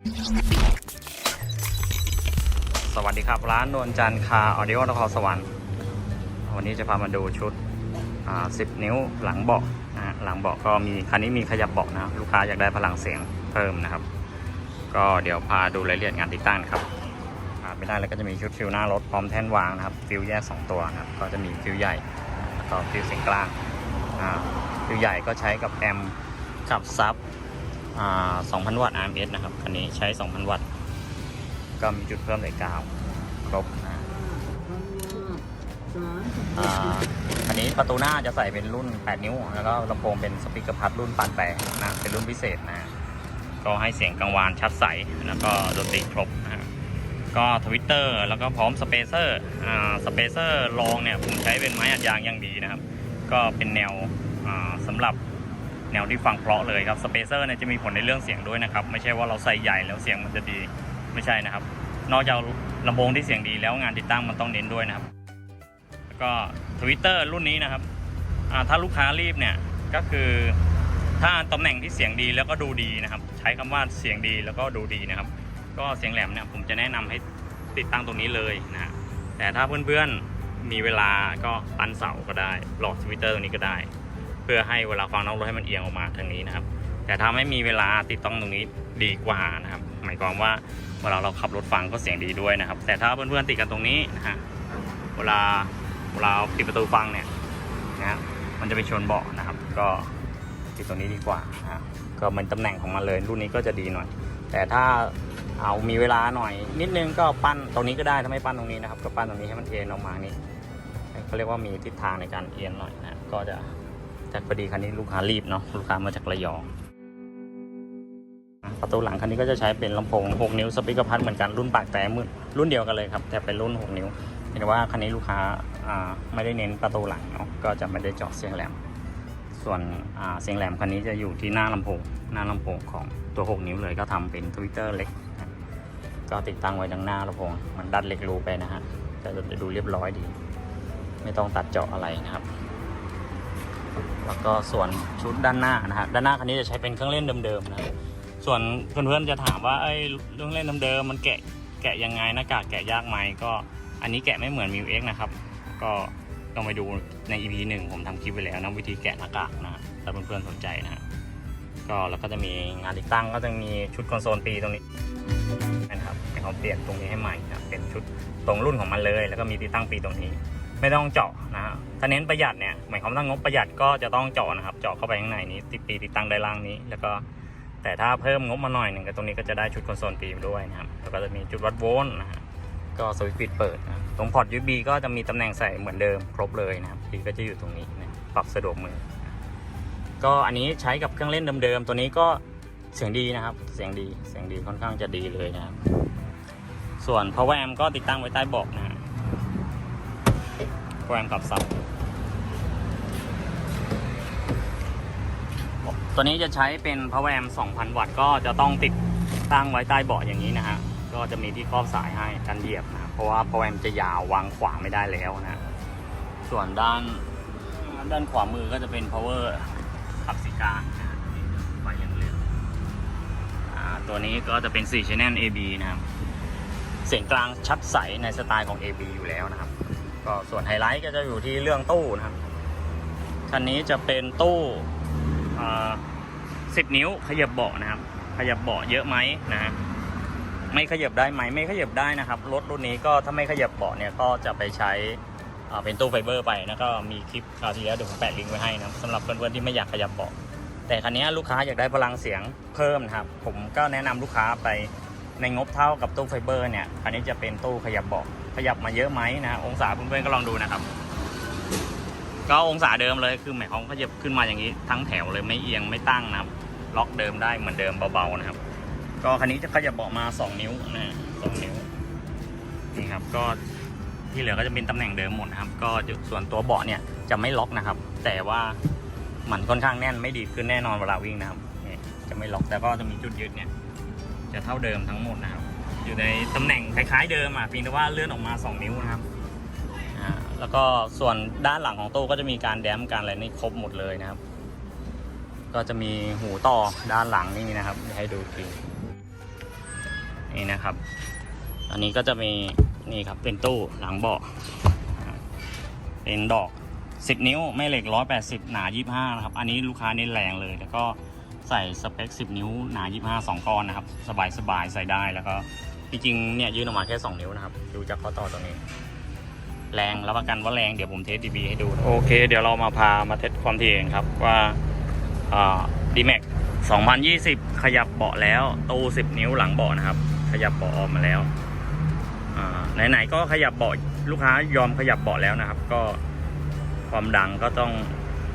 สวัสดีครับ ร้านนวลจันทร์คาออดิโอนครสวรรค์วันนี้จะพามาดูชุด 10 นิ้วหลังเบาะนะฮะหลังเบาะก็มีคันนี้มีขยับเบาะนะ ลูกค้าอยากได้พลังเสียงเพิ่มนะครับ ก็เดี๋ยวพาดูรายละเอียดงานติดตั้งครับขาดไม่ได้เลยก็จะมีชุดฟิวหน้ารถพร้อมแท่นวางนะครับ ฟิวแยก 2 ตัวนะครับ ก็จะมีฟิวใหญ่แล้วก็ฟิวเสียงกลางอ่าฟิวใหญ่ก็ใช้กับแอมกับซับ 2,000 วัตต์ RMS นะครับ คันนี้ใช้ 2,000 วัตต์ ก็มีจุดเพิ่มใส่กาว ครบนะอ่าอันนี้ประตูหน้าจะใส่เป็นรุ่น 8 นิ้ว แล้วก็ลำโพงเป็นสปีกเกอร์พัดรุ่นปานแปรนะ เป็นรุ่นพิเศษนะ ก็ให้เสียงกังวานชัดใส แล้วก็ดนตรีครบนะก็ทวิตเตอร์แล้วก็พร้อมสเปเซอร์อ่าสเปเซอร์รองเนี่ย ผมใช้เป็นไม้อัดยางอย่างดีนะครับ ก็เป็นแนวสำหรับ แนวที่ฟังเพราะเลยครับสเปเซอร์เนี่ยจะมีผลในเรื่องเสียงด้วยนะครับ ไม่ใช่ว่าเราใส่ใหญ่แล้วเสียงมันจะดีไม่ใช่นะครับ นอกจากลำโพงที่เสียงดีแล้วงานติดตั้งมันต้องเน้นด้วยนะครับ แล้วก็ทวิตเตอร์รุ่นนี้นะครับถ้าลูกค้ารีบเนี่ยก็คือถ้าตำแหน่งที่เสียงดีแล้วก็ดูดีนะครับ ใช้คำว่าเสียงดีแล้วก็ดูดีนะครับ ก็เสียงแหลมเนี่ยผมจะแนะนำให้ติดตั้งตรงนี้เลยนะแต่ถ้าเพื่อนๆมีเวลาก็ปั้นเสาก็ได้หลอดทวิตเตอร์ตรงนี้ก็ได้ พื่อให้เวลาฟังน้องรถให้มันเอียงออกมาทางนี้นะครับ แต่ถ้าไม่มีเวลาติดตั้งตรงนี้ดีกว่านะครับ หมายความว่าเวลาเราขับรถฟังก็เสียงดีด้วยนะครับ แต่ถ้าเพื่อนๆติดกันตรงนี้นะฮะเวลาเวลาปิดประตูฟังเนี่ยนะมันจะไปชนเบาะนะครับ ก็ติดตรงนี้ดีกว่านะฮะก็มันตำแหน่งของมันเลยรุ่นนี้ก็จะดีหน่อย แต่ถ้าเอามีเวลาหน่อย นิดนึงก็ปั้นตรงนี้ก็ได้ถ้าไม่ปั้นตรงนี้นะครับ ก็ปั้นตรงนี้ให้มันเอ็นออกมานี่เขาเรียกว่ามีทิศทางในการเอียงหน่อยนะก็จะ แต่พอดีคันนี้ลูกค้ารีบเนาะลูกค้ามาจากระยองประตูหลังคันนี้ก็จะใช้เป็นลำโพง 6 นิ้วสปีกเกอร์พัดเหมือนกันรุ่นปากแต่มือรุ่นเดียวกันเลยครับ แต่เป็นรุ่น 6 นิ้วเห็นว่าคันนี้ลูกค้าไม่ได้เน้นประตูหลังเนาะก็จะไม่ได้เจาะเสียงแหลม ส่วนเสียงแหลมคันนี้จะอยู่ที่หน้าลำโพง หน้าลำโพงของตัว 6 นิ้วเลยก็ทำเป็นทวิตเตอร์เล็ก ก็ติดตั้งไว้ดังหน้าลำโพง มันดัดเล็กรูไปนะฮะก็จะดูเรียบร้อยดี ไม่ต้องตัดเจาะอะไรนะครับ แล้วก็ส่วนชุดด้านหน้านะฮะด้านหน้าคันนี้จะใช้เป็นเครื่องเล่นเดิมๆนะส่วนเพื่อนๆจะถามว่าไอ้ยเรื่องเล่นเดิมๆมันแกะแกะยังไงหน้ากากแกะยากไหมก็อันนี้แกะไม่เหมือนมิวเอ็กนะครับ ก็ต้องไปดูใน EP หนึ่งผมทำคลิปไปแล้วนะวิธีแกะหน้ากากนะถ้าเพื่อนๆสนใจนะก็แล้วก็จะมีงานติดตั้งก็จะมีชุดคอนโซลปีตรงนี้นะครับให้เขาเปลี่ยนตรงนี้ให้ใหม่นะครับเป็นชุดตรงรุ่นของมันเลย แล้วก็มีติดตั้งปีตรงนี้ ไม่ต้องเจาะนะฮะถ้าเน้นประหยัดเนี่ยหมายความว่างบประหยัดก็จะต้องเจาะนะครับ เจาะเข้าไปข้างในนี้ ติดปีติดตั้งได้ล่างนี้ แล้วก็แต่ถ้าเพิ่มงบมาหน่อยหนึ่งก็ตรงนี้ก็จะได้ชุดคอนโซลปีมด้วยนะครับแล้วก็จะมีจุดวัดโวลต์นะฮะก็สวิตช์ปิดเปิดนะตรงพอร์ต USB ก็จะมีตำแหน่งใส่เหมือนเดิมครบเลยนะครับปีก็จะอยู่ตรงนี้นะปรับสะดวกมือ ก็อันนี้ใช้กับเครื่องเล่นเดิมๆตัวนี้ก็เสียงดีนะครับ เสียงดีเสียงดีค่อนข้างจะดีเลยนะครับส่วน power amp ก็ติดตั้งไว้ใต้เบาะนะ ฮะ power amp กับซับ ตัวนี้จะใช้เป็น power amp 2,000 วัตต์ก็จะต้องติดตั้งไว้ใต้เบาะอย่างนี้นะฮะ ก็จะมีที่ครอบสายให้กันเหยียบนะ เพราะว่า power amp จะยาววางขวางไม่ได้แล้วนะ ส่วนด้านด้านขวามือก็จะเป็น power ขับสีกลางนะฮะนี่ไฟยังเหลืองตัวนี้ก็จะเป็น4 channel AB นะครับ เสียงกลางชัดใสในสไตล์ของ AB อยู่แล้วนะครับ ก็ส่วนไฮไลท์ก็จะอยู่ที่เรื่องตู้นะครับคันนี้จะเป็นตู้สิบนิ้วขยับเบาะนะครับ ขยับเบาะเยอะไหมนะไม่ขยับได้ไหมไม่ขยับได้นะครับรถรุ่นนี้ก็ถ้าไม่ขยับเบาะเนี่ยก็จะไปใช้เป็นตู้ไฟเบอร์ไปแล้วก็มีคลิปคราวที่แล้วเดี๋ยวผมแปะลิงก์ไว้ให้นะสำหรับเพื่อนๆที่ไม่อยากขยับเบาะแต่คันนี้ลูกค้าอยากได้พลังเสียงเพิ่มนะครับ ผมก็แนะนำลูกค้าไป ในงบเท่ากับตู้ไฟเบอร์เนี่ย อันนี้จะเป็นตู้ขยับเบาะขยับมาเยอะไหมนะ องศาเพื่อนๆก็ลองดูนะครับ ก็องศาเดิมเลยคือหมายความขยับขึ้นมาอย่างนี้ทั้งแถวเลยไม่เอียงไม่ตั้งนะครับ ล็อกเดิมได้เหมือนเดิมเบาๆนะครับ ก็คันนี้จะขยับเบาะมา 2 นิ้วนะสองนิ้วนี่ครับก็ที่เหลือก็จะเป็นตำแหน่งเดิมหมดนะครับ ก็ส่วนตัวเบาะเนี่ยจะไม่ล็อกนะครับ แต่ว่ามันค่อนข้างแน่นไม่ดีขึ้นแน่นอนเวลาวิ่งนะครับนี่จะไม่ล็อกแต่ก็จะมีจุดยึดเนี่ย จะเท่าเดิมทั้งหมดนะครับ อยู่ในตำแหน่งคล้ายๆเดิมอะเพียงแต่ว่าเลื่อนออกมา 2 นิ้วนะครับอ่าแล้วก็ส่วนด้านหลังของตู้ก็จะมีการแดมการอะไรนี่ครบหมดเลยนะครับ ก็จะมีหูต่อด้านหลังนี่นะครับให้ดูทีนี่นะครับ อันนี้ก็จะมีนี่ครับเป็นตู้หลังเบาะเป็นดอก 10 นิ้วแม่เหล็ก 180 หนา 25 นะครับ อันนี้ลูกค้าเน้นแรงเลย แล้วก็ ใส่สเปค 10 นิ้วหนา 25 2ก้อนนะครับ สบายสบายใส่ได้แล้วก็จริงๆเนี่ยยื่นออกมาแค่ 2 นิ้วนะครับ ดูจากข้อต่อตรงนี้ แรงรับประกันว่าแรงเดี๋ยวผมเทสดีบีให้ดู โอเค เดี๋ยวเรามาพามาเทสความถี่กันครับว่าดีแม็ก2020 ขยับเบาะแล้วตู้ 10 นิ้วหลังเบาะนะครับ ขยับเบาะออกมาแล้วไหนๆก็ขยับเบาะลูกค้ายอมขยับเบาะแล้วนะครับ ก็ความดังก็ต้อง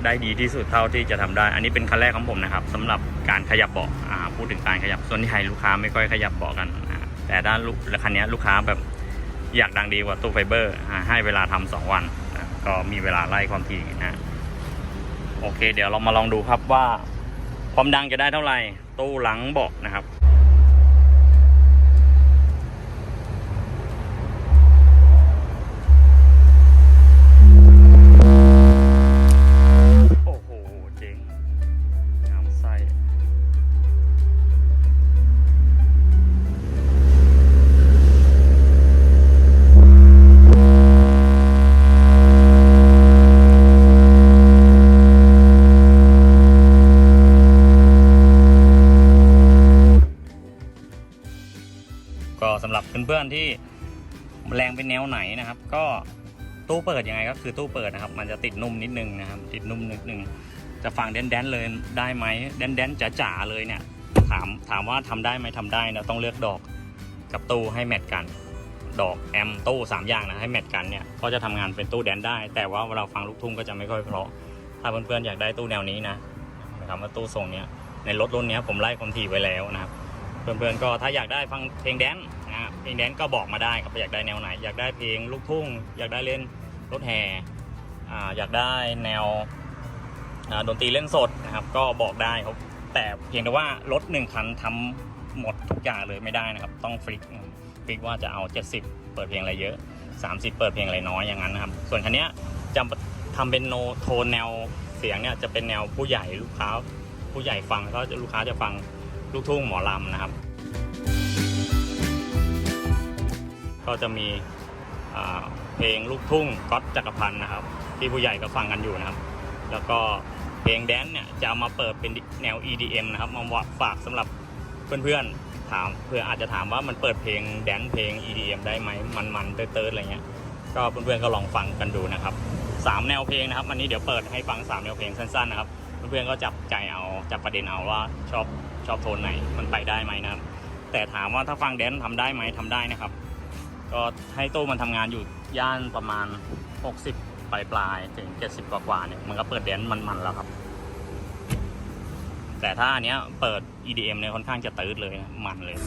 ได้ดีที่สุดเท่าที่จะทำได้ อันนี้เป็นคันแรกของผมนะครับสำหรับการขยับเบาะพูดถึงการขยับส่วนที่ไทยลูกค้าไม่ค่อยขยับเบาะกันแต่ด้านลูกคันนี้ลูกค้าแบบอยากดังดีกว่าตู้ไฟเบอร์ให้เวลาทำสองวัน ก็มีเวลาไล่ความถี่นะโอเค เดี๋ยวเรามาลองดูครับว่า ความดังจะได้เท่าไหร่ตู้หลังเบาะนะครับ สำหรับเพื่อนๆที่แรงเป็นแนวไหนนะครับ ก็ตู้เปิดยังไงก็คือตู้เปิดนะครับ มันจะติดนุ่มนิดนึงนะครับ ติดนุ่มนิดนึงจะฟังแดนๆเลยได้ไหมแดนๆจ๋าๆเลยเนี่ย ถามถามว่าทำได้ไหมทำได้นะต้องเลือกดอกกับตู้ให้แมทกัน ดอกแอมตู้สามอย่างนะให้แมทกันเนี่ยก็จะทำงานเป็นตู้แดนได้ แต่ว่าเวลาฟังลูกทุ่งก็จะไม่ค่อยเพราะถ้าเพื่อนๆอยากได้ตู้แนวนี้นะนะครับว่าตู้ทรงเนี้ยในรถรุ่นนี้ผมไล่ความถี่ไว้แล้วนะครับเพื่อนๆก็ถ้าอยากได้ฟังเพลงแดน ฮะเพลงแดนก็บอกมาได้ครับอยากได้แนวไหน อยากได้เพลงลูกทุ่ง อยากได้เล่นรถแห่อ่าอยากได้แนวดนตรีเล่นสดนะครับก็บอกได้ครับแต่เพียงแต่ว่ารถหนึ่งคันทำหมดทุกอย่างเลยไม่ได้นะครับ ต้องฟลิกฟลิกว่าจะเอา 70 เปิดเพลงอะไรเยอะ 30 เปิดเพลงอะไรน้อยอย่างนั้นนะครับ ส่วนคันนี้จะทำเป็นโนโทนแนวเสียงเนี่ยจะเป็นแนวผู้ใหญ่ลูกค้า ผู้ใหญ่ฟังก็ลูกค้าจะฟังลูกทุ่งหมอลำนะครับ ก็จะมีเพลงลูกทุ่งก๊อตจักรพันธ์นะครับ ที่ผู้ใหญ่ก็ฟังกันอยู่นะครับ แล้วก็เพลงแดนซ์เนี่ยจะามาเปิดเป็นแนว EDM นะครับมาฝากสำหรับเพื่อนๆถามเพื่ออาจจะถามว่ามันเปิดเพลงแดนซ์เพลง EDM ได้ไหมมันๆเติร์ดๆอะไรเงี้ยก็เพื่อนๆก็ลองฟังกันดูนะครับสามแนวเพลงนะครับวันนี้เดี๋ยวเปิดให้ฟังสามแนวเพลงสั้นๆนะครับเพื่อนๆก็จับใจเอาจับประเด็นเอาว่าชอบชอบโทนไหนมันไปได้ไหมนะครับแต่ถามว่าถ้าฟังแดนซ์ทำได้ไหมทำได้นะครับ ก็ให้ตู้มันทำงานอยู่ย่านประมาณ 60 ปลายปลายถึง 70 กว่ากว่าเนี่ยมันก็เปิดแดนซ์มันๆแล้วครับ แต่ถ้าอันเนี้ยเปิด EDM เนี่ยค่อนข้างจะตืดเลยนะมันเลย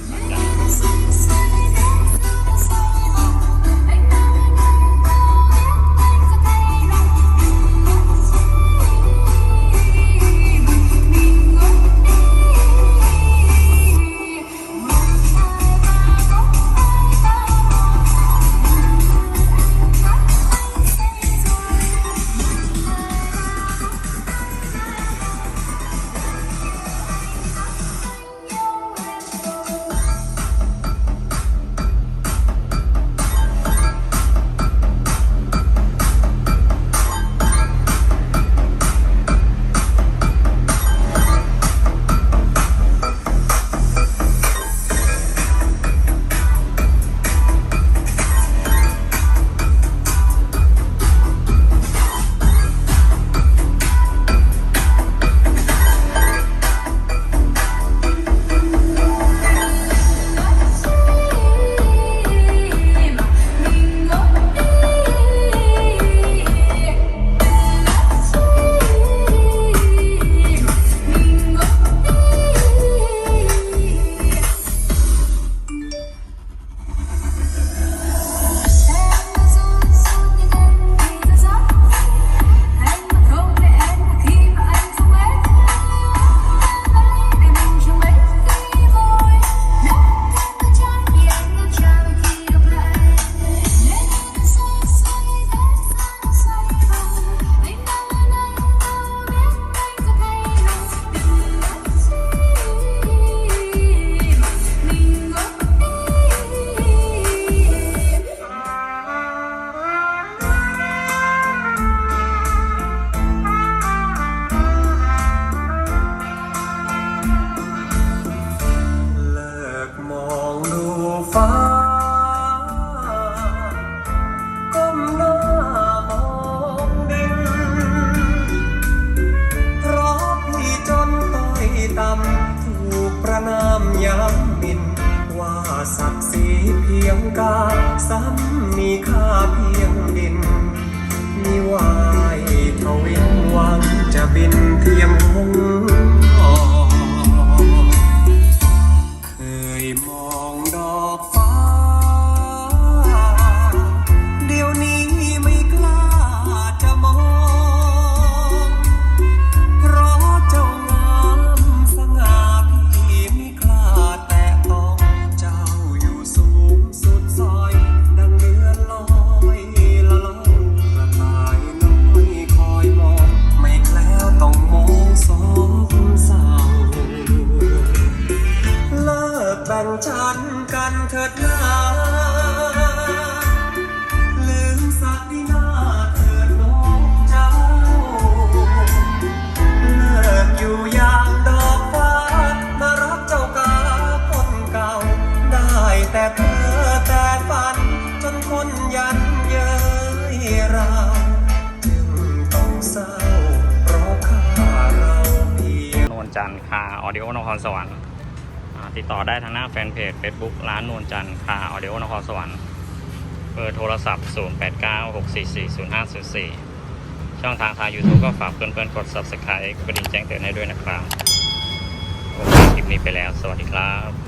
เถิดนาลืมสักดินาเถิดน้องเจ้า เลิกอยู่อย่างดอกฟ้า มารักเจ้ากาคนเก่า ได้แต่เพ้อแต่ฝัน จนคนยันเย้ยเราจึงต้องเศร้าเพราะข้าเราเพียงนวลจันทร์คาออดิโอนครสวรรค์ ติดต่อได้ทางหน้าแฟนเพจ Facebook ร้านนวลจันทร์คาออเดโอนครสวรรค์เบอร์โทรศัพท์ 0896440504 ช่องทางทาง YouTube ก็ฝากเพื่อนๆ กด Subscribe กระดิ่งแจ้งเตือนให้ด้วยนะครับ โอเคคลิปนี้ไปแล้ว สวัสดีครับ